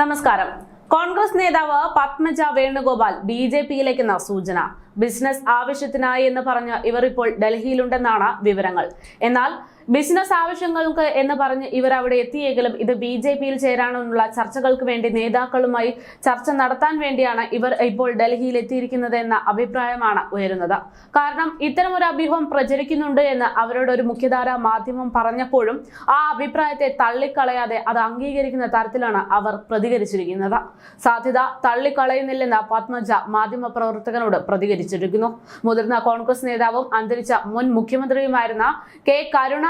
നമസ്കാരം. കോൺഗ്രസ് നേതാവ് Padmaja Venugopal B J പിയിലേക്കെന്ന സൂചന. ബിസിനസ് ആവശ്യത്തിനായി എന്ന് പറഞ്ഞ് ഇവർ ഇപ്പോൾ ഡൽഹിയിലുണ്ടെന്നാണ് വിവരങ്ങൾ. എന്നാൽ ബിസിനസ് ആവശ്യങ്ങൾക്ക് എന്ന് പറഞ്ഞ് ഇവർ അവിടെ എത്തിയെങ്കിലും ഇത് ബി ജെ പിയിൽ ചേരാനുള്ള ചർച്ചകൾക്ക് വേണ്ടി നേതാക്കളുമായി ചർച്ച നടത്താൻ വേണ്ടിയാണ് ഇവർ ഇപ്പോൾ ഡൽഹിയിൽ എത്തിയിരിക്കുന്നത് എന്ന അഭിപ്രായമാണ് ഉയരുന്നത്. കാരണം ഇത്തരമൊരു അഭ്യൂഹം പ്രചരിക്കുന്നുണ്ട് എന്ന് അവരുടെ ഒരു മുഖ്യധാര മാധ്യമം പറഞ്ഞപ്പോഴും ആ അഭിപ്രായത്തെ തള്ളിക്കളയാതെ അത് അംഗീകരിക്കുന്ന തരത്തിലാണ് അവർ പ്രതികരിച്ചിരിക്കുന്നത്. സാധ്യത തള്ളിക്കളയുന്നില്ലെന്ന് പത്മജ മാധ്യമ പ്രവർത്തകനോട് പ്രതികരിച്ചിരിക്കുന്നു. മുതിർന്ന കോൺഗ്രസ് നേതാവും അന്തരിച്ച മുൻ മുഖ്യമന്ത്രിയുമായിരുന്ന കെ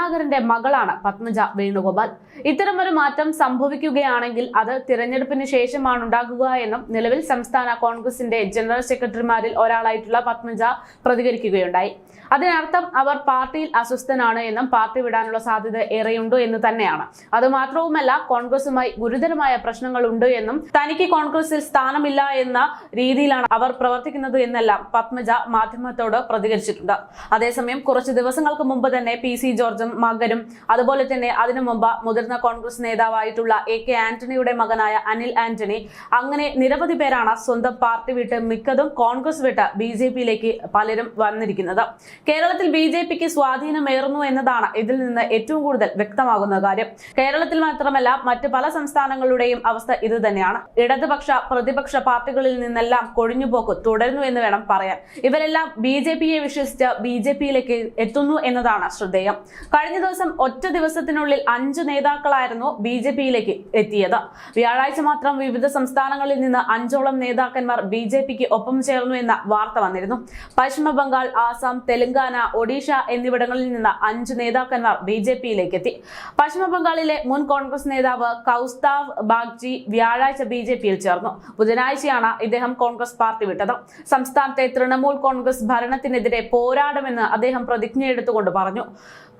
കരുണാകരന്റെ മകളാണ് പത്മജ വേണുഗോപാൽ. ഇത്തരമൊരു മാറ്റം സംഭവിക്കുകയാണെങ്കിൽ അത് തിരഞ്ഞെടുപ്പിന് ശേഷമാണ് ഉണ്ടാകുക എന്നും നിലവിൽ സംസ്ഥാന കോൺഗ്രസിന്റെ ജനറൽ സെക്രട്ടറിമാരിൽ ഒരാളായിട്ടുള്ള പത്മജ പ്രതികരിക്കുകയുണ്ടായി. അതിനർത്ഥം അവർ പാർട്ടിയിൽ അസ്വസ്ഥനാണ് എന്നും പാർട്ടി വിടാനുള്ള സാധ്യത ഏറെയുണ്ടോ എന്ന് തന്നെയാണ്. അതുമാത്രവുമല്ല കോൺഗ്രസുമായി ഗുരുതരമായ പ്രശ്നങ്ങൾ ഉണ്ട് എന്നും തനിക്ക് കോൺഗ്രസിൽ സ്ഥാനമില്ല എന്ന രീതിയിലാണ് അവർ പ്രവർത്തിക്കുന്നത് എന്നെല്ലാം പത്മജ മാധ്യമത്തോട് പ്രതികരിച്ചിട്ടുണ്ട്. അതേസമയം കുറച്ച് ദിവസങ്ങൾക്ക് മുമ്പ് തന്നെ പി സി ജോർജും മകനും അതുപോലെ തന്നെ അതിനു മുമ്പ് മുതിർന്ന കോൺഗ്രസ് നേതാവായിട്ടുള്ള എ കെ ആന്റണിയുടെ മകനായ അനിൽ ആന്റണി. അങ്ങനെ നിരവധി പേരാണ് സ്വന്തം പാർട്ടി വിട്ട് മിക്കതും കോൺഗ്രസ് വിട്ട് ബി ജെ പിയിലേക്ക് പലരും വന്നിരിക്കുന്നത്. കേരളത്തിൽ ബി ജെ പിക്ക് സ്വാധീനമേറുന്നു എന്നതാണ് ഇതിൽ നിന്ന് ഏറ്റവും കൂടുതൽ വ്യക്തമാകുന്ന കാര്യം. കേരളത്തിൽ മാത്രമല്ല മറ്റ് പല സംസ്ഥാനങ്ങളുടെയും അവസ്ഥ ഇത് തന്നെയാണ്. ഇടതുപക്ഷ പ്രതിപക്ഷ പാർട്ടികളിൽ നിന്നെല്ലാം കൊഴിഞ്ഞുപോക്ക് തുടരുന്നു എന്ന് വേണം പറയാൻ. ഇവരെല്ലാം ബി ജെ പിയെ വിശ്വസിച്ച് ബി ജെ പിയിലേക്ക് എത്തുന്നു എന്നതാണ് ശ്രദ്ധേയം. കഴിഞ്ഞ ദിവസം ഒറ്റ ദിവസത്തിനുള്ളിൽ അഞ്ച് നേതാക്കളായിരുന്നു ബി ജെ പിയിലേക്ക് എത്തിയത്. വ്യാഴാഴ്ച മാത്രം വിവിധ സംസ്ഥാനങ്ങളിൽ നിന്ന് അഞ്ചോളം നേതാക്കന്മാർ ബി ജെ പിക്ക് ഒപ്പം ചേർന്നു എന്ന വാർത്ത വന്നിരുന്നു. പശ്ചിമ ബംഗാൾ ആസാം തെലങ്കാന ഒഡീഷ എന്നിവിടങ്ങളിൽ നിന്ന് അഞ്ച് നേതാക്കന്മാർ ബി ജെ പിയിലേക്ക് എത്തി പശ്ചിമ ബംഗാളിലെ മുൻ കോൺഗ്രസ് നേതാവ് കൗസ്താവ് ബാഗ്ജി വ്യാഴാഴ്ച ബി ജെ പിയിൽ ചേർന്നു. ബുധനാഴ്ചയാണ് ഇദ്ദേഹം കോൺഗ്രസ് പാർട്ടി വിട്ടത്. സംസ്ഥാനത്തെ തൃണമൂൽ കോൺഗ്രസ് ഭരണത്തിനെതിരെ പോരാടുമെന്ന് അദ്ദേഹം പ്രതിജ്ഞയെടുത്തുകൊണ്ട് പറഞ്ഞു.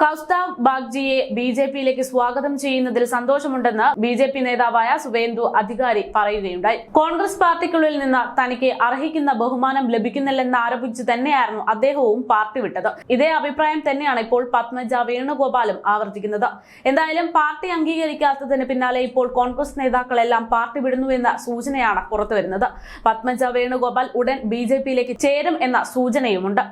കൗസ്താവ് ബാഗ്ജിയെ ബി ജെ പിയിലേക്ക് സ്വാഗതം ചെയ്യുന്നതിൽ സന്തോഷമുണ്ടെന്ന് ബി ജെ പി നേതാവായ സുവേന്ദു അധികാരി പറയുകയുണ്ടായി. കോൺഗ്രസ് പാർട്ടിക്കുള്ളിൽ നിന്ന് തനിക്ക് അർഹിക്കുന്ന ബഹുമാനം ലഭിക്കുന്നില്ലെന്ന് ആരോപിച്ച് തന്നെയായിരുന്നു അദ്ദേഹവും പാർട്ടി വിട്ടത്. ഇതേ അഭിപ്രായം തന്നെയാണ് ഇപ്പോൾ പത്മജ വേണുഗോപാലും ആവർത്തിക്കുന്നത്. എന്തായാലും പാർട്ടി അംഗീകരിക്കാത്തതിന് പിന്നാലെ ഇപ്പോൾ കോൺഗ്രസ് നേതാക്കളെല്ലാം പാർട്ടി വിടുന്നു എന്ന സൂചനയാണ് പുറത്തുവരുന്നത്. പത്മജ വേണുഗോപാൽ ഉടൻ ബി ജെ പിയിലേക്ക് ചേരും എന്ന സൂചനയുമുണ്ട്.